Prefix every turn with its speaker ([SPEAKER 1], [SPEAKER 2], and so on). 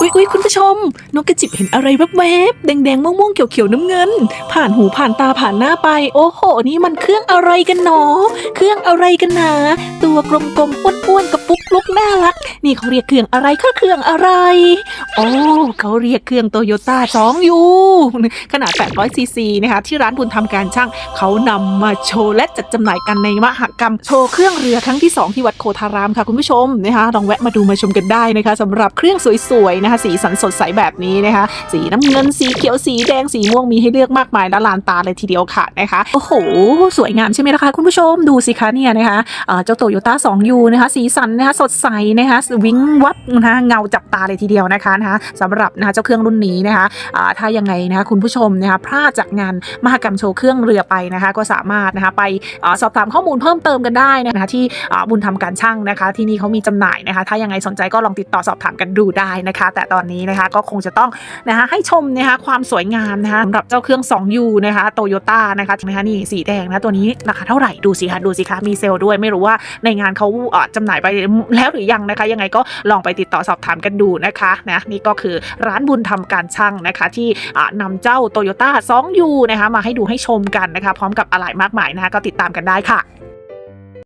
[SPEAKER 1] อุ๊ยอุ๊ยคุณผู้ชม นกกระจิบเห็นอะไรแวบๆแดงๆม่วงๆเขียวๆน้ำเงิน ผ่านหูผ่านตาผ่านหน้าไป โอ้โห นี่มันเครื่องอะไรกันหนอ เครื่องอะไรกันนะตัวกลมๆอ้วนๆกระปุกลุกน่ารัก นี่เขาเรียกเครื่องอะไรคะเครื่องอะไร โอ้เขาเรียกเครื่องโตโยต้า2ยูขนาด 800 ซีซีนะคะ ที่ร้านบุญทำการช่างเขานำมาโชว์และจัดจำหน่ายกันในมหกรรมโชว์เครื่องเรือครั้งที่ 2 ที่วัดโคธารามค่ะคุณผู้ชมนะคะลองแวะมาดูมาชมกันได้นะคะสำหรับเครื่องสวยๆนะคะ สีสันสดใสแบบนี้นะคะ สีน้ำเงินสีเขียวสีแดงสีม่วงมีให้เลือกมากมายและลานตาเลยทีเดียวค่ะนะคะโอ้โห สวยงามใช่ไหมล่ะคะคุณผู้ชมดูสิคะเนี่ยนะคะเจ้าโตโยต้า2ยูนะคะ สีสันนะคะสดใสนะคะวิ้งวับนะคะเงาจับตาเลยทีเดียวนะคะนะคะสำหรับนะคะเจ้าเครื่องรุ่นนี้นะคะถ้ายังไงนะคะคุณผู้ชมนะคะพลาดจากงานมหกรรมโชว์เครื่องเรือไปนะคะ ก็สามารถนะคะไปอสอบถามข้อมูลเพิ่มเติมกันได้นะคะที่บุญทำการช่างนะคะ ที่นี่เขามีจำหน่ายนะคะ ถ้ายังไงสนใจก็ลองติดต่อสอบถามกันดูได้นะคะแต่ตอนนี้นะคะก็คงจะต้องนะคะให้ชมนะคะความสวยงามนะคะสำหรับเจ้าเครื่อง 2U นะคะโตโยต้านะคะนะคะนี่สีแดงนะตัวนี้ราคาเท่าไหร่ดูสิคะดูสิคะมีเซลล์ด้วยไม่รู้ว่าในงานเขาเอ่อจำหน่ายไปแล้วหรือยังนะคะ ยังไงก็ลองไปติดต่อสอบถามกันดูนะคะนะนี่ก็คือร้านบุญทำการช่างนะคะ ที่อ่าเจ้าโตโยต้า 2U นะคะมาให้ดูให้ชมกันนะคะ พร้อมกับอะไหล่มากมายนะคะ ก็ติดตามกันได้ค่ะ